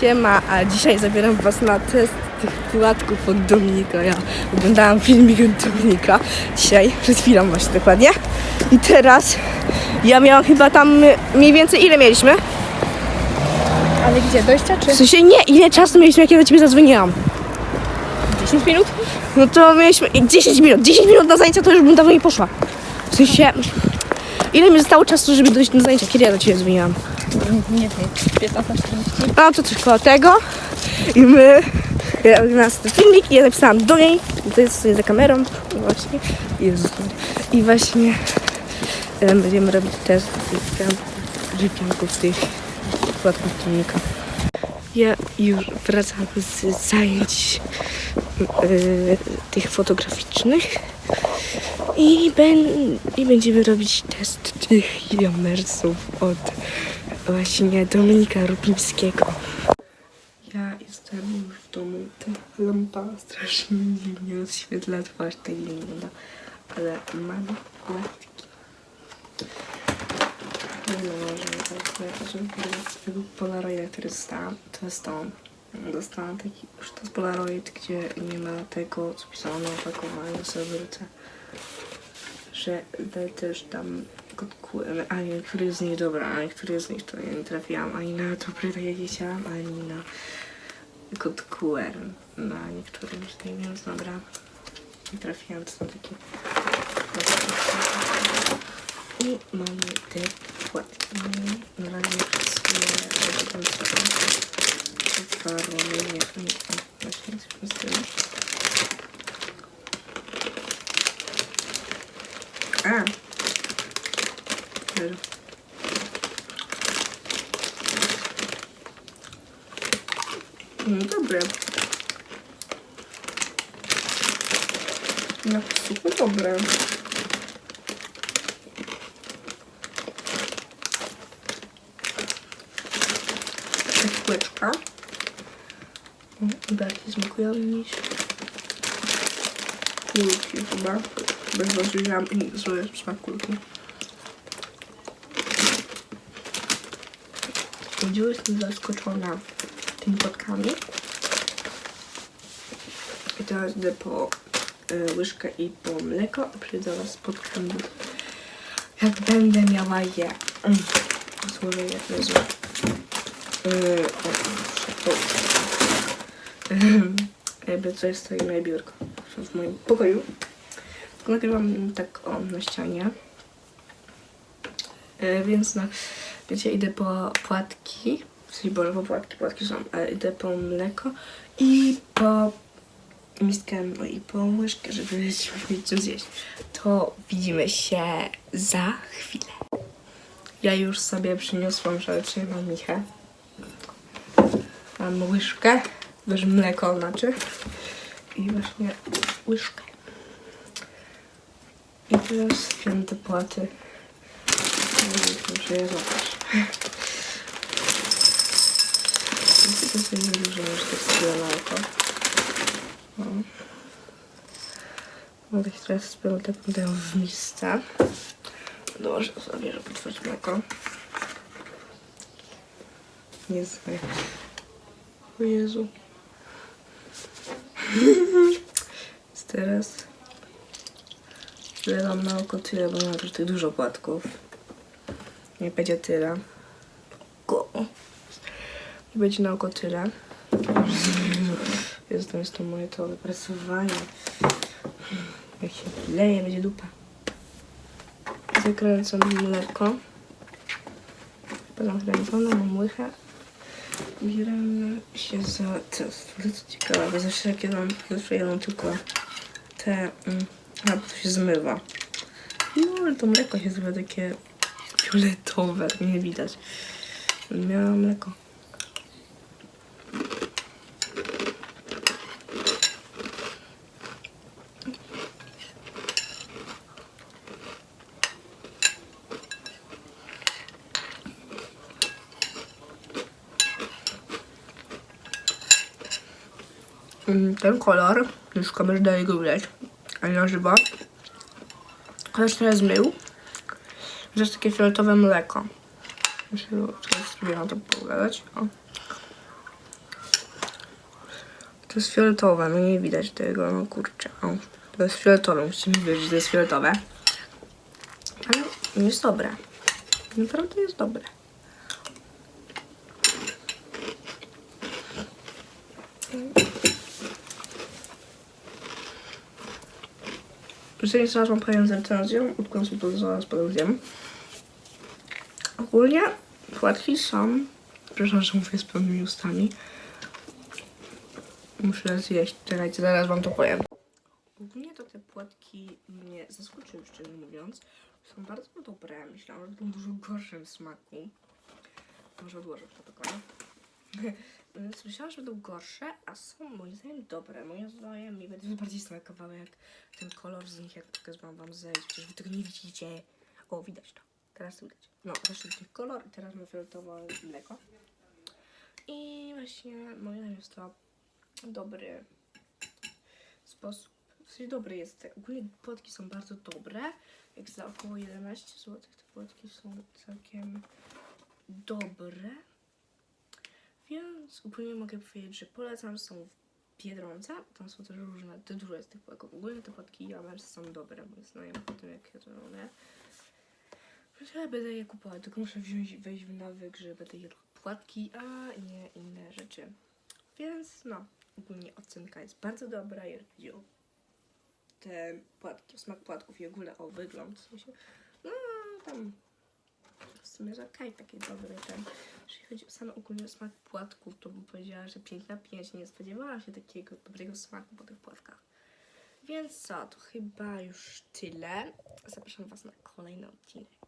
Siema, a dzisiaj zabieram was na test tych płatków od Dominika. Ja oglądałam filmik od Dominika dzisiaj, przed chwilą właśnie dokładnie. I teraz ja miałam chyba tam mniej więcej, ile mieliśmy? Ale gdzie? Dojścia czy W sensie nie, ile czasu mieliśmy, jak ja do ciebie zadzwoniłam? 10 minut? No to mieliśmy 10 minut, 10 minut na zajęcia to już bym dawno nie poszła. W sensie, ile mi zostało czasu, żeby dojść na zajęcia, kiedy ja do ciebie dzwoniłam? Nie wiem, 15-40. No to coś koło tego. I my, ja oglądałam ten filmik i ja napisałam do niej, to jest sobie za kamerą, właśnie. Jezus. I właśnie em, będziemy robić tam żypianków tych płatków filmika. Ja już wracam z zajęć y, tych fotograficznych i, ben, i będziemy robić test tych jamersów od właśnie Dominika Rupińskiego. Ja jestem już w domu. Ta lampa strasznie dziwnie oświetla twarz, tak nie wygląda. Ale mam płatki. Tak, żeby z Polaroida, który dostałam, to to. Dostałam taki już to jest Polaroid, gdzie nie ma tego, co pisano na opakowaniu serwerce. Że też tam kod QR, a niektóry z nich dobra, a niektóry z nich to ja nie trafiłam ani na dobry, tak jak chciałam, ani na kod QR na niektórym z nich, więc dobra. Nie trafiłam, to są takie i mamy te płatki. Na razie wszystkie otwarłam, nie, nie, nie, właśnie jesteśmy z tym. A! Dobra. No dobre. No super dobre. Taka kółeczka. Bardziej smakują niż kulki chyba. Bez rozwijam zły smak kulki. Chodziło jestem zaskoczona tymi płatkami. I teraz idę po y, łyżkę i po mleko. a Przyjdę was spotkam jak będę miała je. Mm. Złożę je, Jezu. Yy, o. Jakby coś stoi moje biurko w moim pokoju. Nagrywam tak o na ścianie. E, więc na, wiecie, idę po płatki. W sensie, bo po płatki, płatki są. E, idę po mleko i po miskę, no i po łyżkę, żeby mieć czym zjeść. To widzimy się za chwilę. Ja już sobie przyniosłam, że przyjmę Michę. Mam łyżkę, też mleko znaczy. I właśnie łyżkę. I teraz wziąłem płaty. Muszę je złapać. To sobie nie dużo już tak sobie na oko. No. Mogę się teraz spróbować tak w misce. Dołożę sobie, żeby otworzyć mleko. Jezu. O Jezu. Więc teraz wlewam na oko tyle, bo mam tutaj dużo płatków. Nie będzie tyle. Go. I będzie na oko tyle. Jezu, tam jest to moje to wyprasowanie. Jak się leje, będzie dupa. Zakręcam mleko. Zakręcone, mam łychę. Bierzemy się za. To co ciekawe, bo zawsze jak jadam, zawsze jadam tylko te... Mm, a, to się zmywa. No, ale to mleko się zmywa takie fioletowe, nie widać. Miałam mleko. Mm, ten kolor, już kamerze daje go widać, ale na żywo. Chociaż trochę zmył. To jest takie fioletowe mleko. Myślę, że na to pogadać. O. To jest fioletowe, no nie widać tego, no kurczę. O. To jest fioletowe, musimy wiedzieć, że to jest fioletowe. Ale jest dobre. Naprawdę jest dobre. Jeżeli zaraz wam powiem z recenzją, odkonsultowałam z potem Ogólnie płatki są... Przepraszam, że mówię z pełnymi ustami. Muszę zjeść, czekajcie, zaraz wam to powiem. Ogólnie to te płatki mnie zaskoczyły, szczerze mówiąc. Są bardzo dobre. Myślałam, że będą dużo gorsze w smaku. Może odłożę to tylko. Więc myślałam, że będą gorsze, a są moim zdaniem dobre. Moim zdaniem mi będzie bardziej smakowały jak ten kolor z nich, jak pokazywałam wam zejść. Przecież wy tego nie widzicie. O, widać to. Teraz to widać. No, zeszedł z nich kolor i teraz mamy fioletowe mleko. I właśnie moim zdaniem jest to dobry sposób. W sensie dobry jest. Ogólnie płatki są bardzo dobre. Jak za około 11 zł te płatki są całkiem dobre. Więc ogólnie mogę powiedzieć, że polecam. Są w Biedronce. Tam są też różne, te dużo jest tych płatków. Ogólnie te płatki Jamers są dobre, moim zdaniem, po tym jak jedzą one. Więc ja będę je kupować, tylko muszę wziąć, wejść w nawyk, że będę jadł płatki, a nie inne rzeczy. Więc no, ogólnie ocenka jest bardzo dobra, jeżeli chodzi o te płatki, o smak płatków i ogóle o wygląd. W sensie, no tam w sumie okej, taki dobry ten. Jeśli chodzi o sam ogólnie smak płatków, to bym powiedziała, że 5 na 5 nie spodziewałam się takiego dobrego smaku po tych płatkach. Więc co, to chyba już tyle. Zapraszam Was na kolejny odcinek.